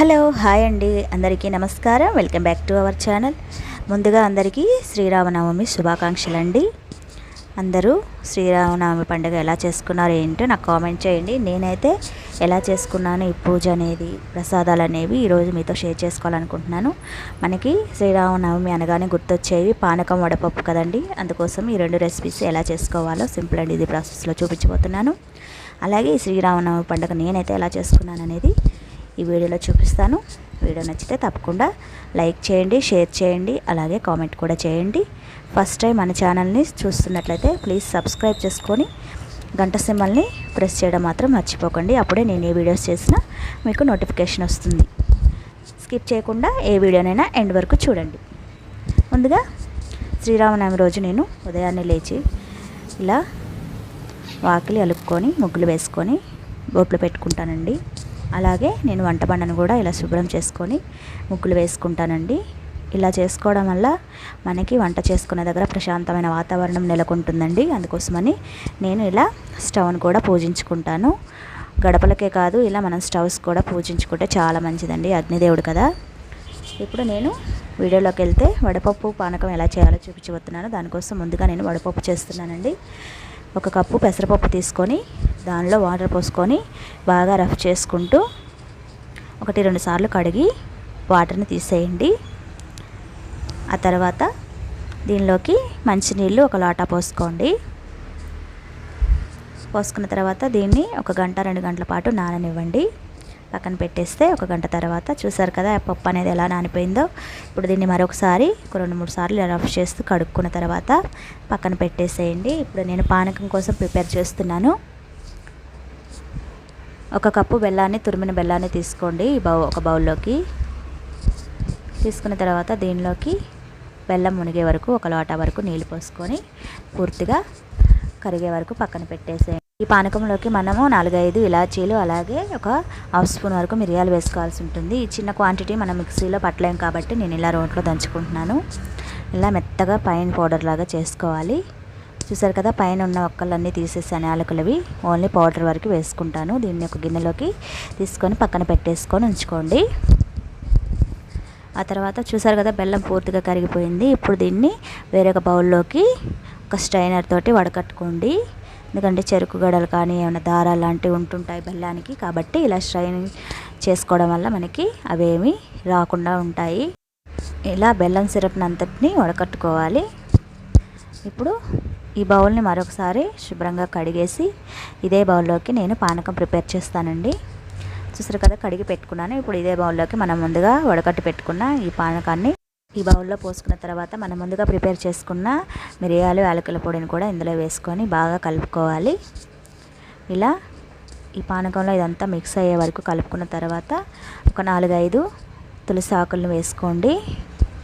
Hello hi అండి. అందరికీ నమస్కారం. Welcome back to our channel. ముందుగా అందరికీ శ్రీరామనవమి శుభాకాంక్షలు అండి అందరూ శ్రీరామనవమి పండుగ ఎలా చేసుకున్నారు ఏంటో నాకు కామెంట్ చేయండి. నేనైతే ఎలా చేసుకున్నాను ఈ పూజ అనేది ప్రసాదాలు అనేవి ఈరోజు మీతో షేర్ చేసుకోవాలనుకుంటున్నాను. మనకి శ్రీరామనవమి అనగానే గుర్తొచ్చేవి పానకం వడపప్పు కదండి. అందుకోసం ఈ రెండు రెసిపీస్ ఎలా చేసుకోవాలో సింపుల్ అండ్ ఇది ప్రాసెస్లో చూపించబోతున్నాను. అలాగే ఈ శ్రీరామనవమి పండుగ నేనైతే ఎలా చేసుకున్నాను అనేది ఈ వీడియోలో చూపిస్తాను. వీడియో నచ్చితే తప్పకుండా లైక్ చేయండి షేర్ చేయండి అలాగే కామెంట్ కూడా చేయండి. ఫస్ట్ టైం మన ఛానల్ని చూస్తున్నట్లయితే ప్లీజ్ సబ్స్క్రైబ్ చేసుకొని గంట సింబల్ని ప్రెస్ చేయడం మాత్రం మర్చిపోకండి. అప్పుడే నేను ఏ వీడియోస్ చేసినా మీకు నోటిఫికేషన్ వస్తుంది. స్కిప్ చేయకుండా ఏ వీడియోనైనా ఎండ్ వరకు చూడండి. ముందుగా శ్రీరామనవమి రోజు నేను ఉదయాన్నే లేచి ఇలా వాకిలి అలుపుకొని ముగ్గులు వేసుకొని బొట్లు పెట్టుకుంటానండి. అలాగే నేను వంట బండను కూడా ఇలా శుభ్రం చేసుకొని ముగ్గులు వేసుకుంటానండి. ఇలా చేసుకోవడం వల్ల మనకి వంట చేసుకునే దగ్గర ప్రశాంతమైన వాతావరణం నెలకొంటుందండి. అందుకోసమని నేను ఇలా స్టవ్ను కూడా పూజించుకుంటాను. గడపలకే కాదు ఇలా మనం స్టవ్స్ కూడా పూజించుకుంటే చాలా మంచిదండి అగ్నిదేవుడు కదా. ఇప్పుడు నేను వీడియోలోకి వెళ్తే వడపప్పు పానకం ఎలా చేయాలో చూపించబోతున్నాను. దానికోసం ముందుగా నేను వడపప్పు చేస్తున్నానండి. ఒక కప్పు పెసరపప్పు తీసుకొని దానిలో వాటర్ పోసుకొని బాగా రఫ్ చేసుకుంటూ ఒకటి రెండు సార్లు కడిగి వాటర్ని తీసేయండి. ఆ తర్వాత దీనిలోకి మంచినీళ్ళు ఒక లోటా పోసుకోండి. పోసుకున్న తర్వాత దీన్ని ఒక గంట రెండు గంటల పాటు నాననివ్వండి. పక్కన పెట్టేస్తే ఒక గంట తర్వాత చూసారు కదా పప్పు అనేది ఎలా నానిపోయిందో. ఇప్పుడు దీన్ని మరొకసారి ఒక రెండు మూడు సార్లు రఫ్ చేస్తూ కడుక్కున్న తర్వాత పక్కన పెట్టేసేయండి. ఇప్పుడు నేను పానకం కోసం ప్రిపేర్ చేస్తున్నాను. ఒక కప్పు బెల్లాన్ని తురిమిన బెల్లాన్ని తీసుకోండి ఈ బౌ ఒక బౌల్లోకి. తీసుకున్న తర్వాత దీనిలోకి బెల్లం మునిగే వరకు ఒక లోటా వరకు నీళ్ళు పోసుకొని పూర్తిగా కరిగే వరకు పక్కన పెట్టేసేయండి. ఈ పానకంలోకి మనము నాలుగైదు ఇలాచీలు అలాగే ఒక హాఫ్ స్పూన్ వరకు మిరియాలు వేసుకోవాల్సి ఉంటుంది. ఈ చిన్న క్వాంటిటీ మనం మిక్సీలో పట్టలేం కాబట్టి నేను ఇలా రోట్లో దంచుకుంటున్నాను. ఇలా మెత్తగా పైన పౌడర్ లాగా చేసుకోవాలి. చూసారు కదా పైన ఉన్న ఒక్కలన్నీ తీసేసాను యాలకులవి. ఓన్లీ పౌడర్ వరకు వేసుకుంటాను. దీన్ని ఒక గిన్నెలోకి తీసుకొని పక్కన పెట్టేసుకొని ఉంచుకోండి. ఆ తర్వాత చూసారు కదా బెల్లం పూర్తిగా కరిగిపోయింది. ఇప్పుడు దీన్ని వేరొక బౌల్లోకి ఒక స్ట్రైనర్ తోటి వడకట్టుకోండి. ఎందుకంటే చెరుకు గడలు కానీ ఏమైనా దారాలు లాంటివి ఉంటుంటాయి బెల్లానికి. కాబట్టి ఇలా స్ట్రైన్ చేసుకోవడం వల్ల మనకి అవేమి రాకుండా ఉంటాయి. ఇలా బెల్లం సిరప్ని అంతటిని వడకట్టుకోవాలి. ఇప్పుడు ఈ బౌల్ని మరొకసారి శుభ్రంగా కడిగేసి ఇదే బౌల్లోకి నేను పానకం ప్రిపేర్ చేస్తానండి. చూసారు కదా కడిగి పెట్టుకున్నాను. ఇప్పుడు ఇదే బౌల్లోకి మనం ముందుగా వడకట్టి పెట్టుకున్న ఈ పానకాన్ని ఈ బౌల్లో పోసుకున్న తర్వాత మనం ముందుగా ప్రిపేర్ చేసుకున్న మిరియాలు యాలకుల పొడిని కూడా ఇందులో వేసుకొని బాగా కలుపుకోవాలి. ఇలా ఈ పానకంలో ఇదంతా మిక్స్ అయ్యే వరకు కలుపుకున్న తర్వాత ఒక నాలుగైదు తులసి ఆకులను వేసుకోండి.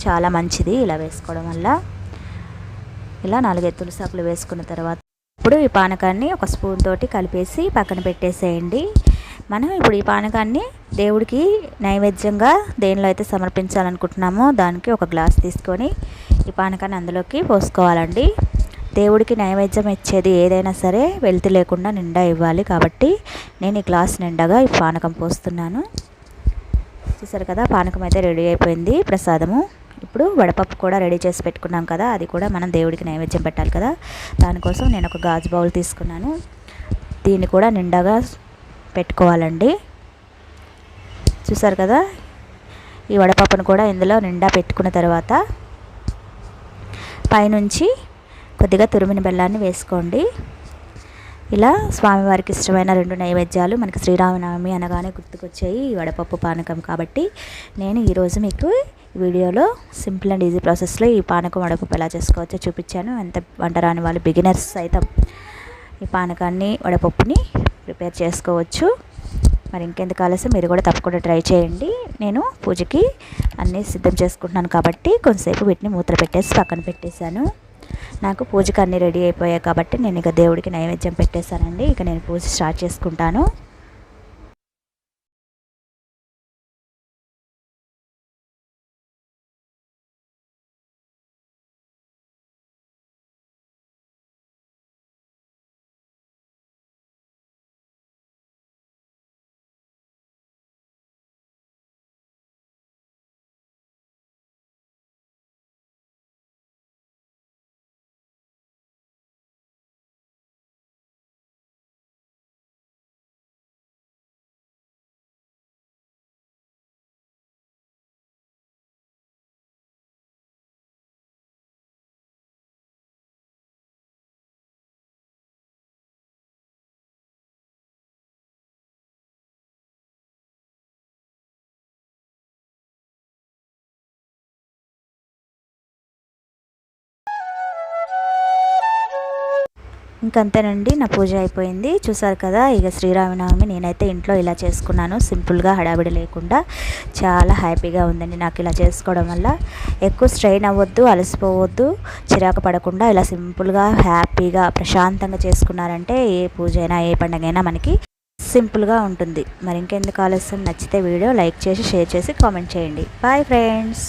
చాలా మంచిది ఇలా వేసుకోవడం వల్ల. ఇలా నాలుగైదు తులసి ఆకులు వేసుకున్న తర్వాత ఇప్పుడు ఈ పానకాన్ని ఒక స్పూన్ తోటి కలిపేసి పక్కన పెట్టేసేయండి. మనం ఇప్పుడు ఈ పానకాన్ని దేవుడికి నైవేద్యంగా దేనిలో అయితే సమర్పించాలనుకుంటున్నామో దానికి ఒక గ్లాస్ తీసుకొని ఈ పానకాన్ని అందులోకి పోసుకోవాలండి. దేవుడికి నైవేద్యం ఇచ్చేది ఏదైనా సరే వెళ్తి లేకుండా నిండా ఇవ్వాలి కాబట్టి నేను ఈ గ్లాస్ నిండాగా ఈ పానకం పోస్తున్నాను. చూసారు కదా పానకం అయితే రెడీ అయిపోయింది ప్రసాదము. ఇప్పుడు వడపప్పు కూడా రెడీ చేసి పెట్టుకున్నాం కదా అది కూడా మనం దేవుడికి నైవేద్యం పెట్టాలి కదా. దానికోసం నేను ఒక గాజు బౌల్ తీసుకున్నాను. దీన్ని కూడా నిండాగా పెట్టుకోవాలండి. చూసారు కదా? ఈ వడపప్పును కూడా ఇందులో నిండా పెట్టుకున్న తర్వాత పైనుంచి కొద్దిగా తురిమిన బెల్లాన్ని వేసుకోండి. ఇలా స్వామివారికి ఇష్టమైన రెండు నైవేద్యాలు మనకి శ్రీరామనవమి అనగానే గుర్తుకొచ్చాయి ఈ వడపప్పు పానకం. కాబట్టి నేను ఈరోజు మీకు వీడియోలో సింపుల్ అండ్ ఈజీ ప్రాసెస్లో ఈ పానకం వడపప్పు ఎలా చేసుకోవచ్చో చూపించాను. ఎంత వంట రాని వాళ్ళు బిగినర్స్ సైతం ఈ పానకాన్ని వడపప్పుని ప్రిపేర్ చేసుకోవచ్చు. మరి ఇంకెందుకు ఆలస్యం? మీరు కూడా తప్పకుండా ట్రై చేయండి. నేను పూజకి అన్నీ సిద్ధం చేసుకుంటున్నాను కాబట్టి కొంతసేపు వీటిని మూత్ర పెట్టేసి పక్కన పెట్టేశాను. నాకు పూజకి అన్నీ రెడీ అయిపోయాయి కాబట్టి నేను ఇక దేవుడికి నైవేద్యం పెట్టేశానండి. ఇక నేను పూజ స్టార్ట్ చేసుకుంటాను. ఇంకంతేనండి నా పూజ అయిపోయింది. చూసారు కదా ఇక శ్రీరామనవమి నేనైతే ఇంట్లో ఇలా చేసుకున్నాను. సింపుల్గా హడావిడి లేకుండా చాలా హ్యాపీగా ఉందండి నాకు ఇలా చేసుకోవడం వల్ల. ఎక్కువ స్ట్రెయిన్ అవ్వద్దు అలసిపోవద్దు చిరాకు పడకుండా ఇలా సింపుల్గా హ్యాపీగా ప్రశాంతంగా చేసుకున్నారంటే ఏ పూజ అయినా ఏ పండుగ అయినా మనకి సింపుల్గా ఉంటుంది. మరి ఇంకెందుకు ఆలస్యం? నచ్చితే వీడియో లైక్ చేసి షేర్ చేసి కామెంట్ చేయండి. Bye friends!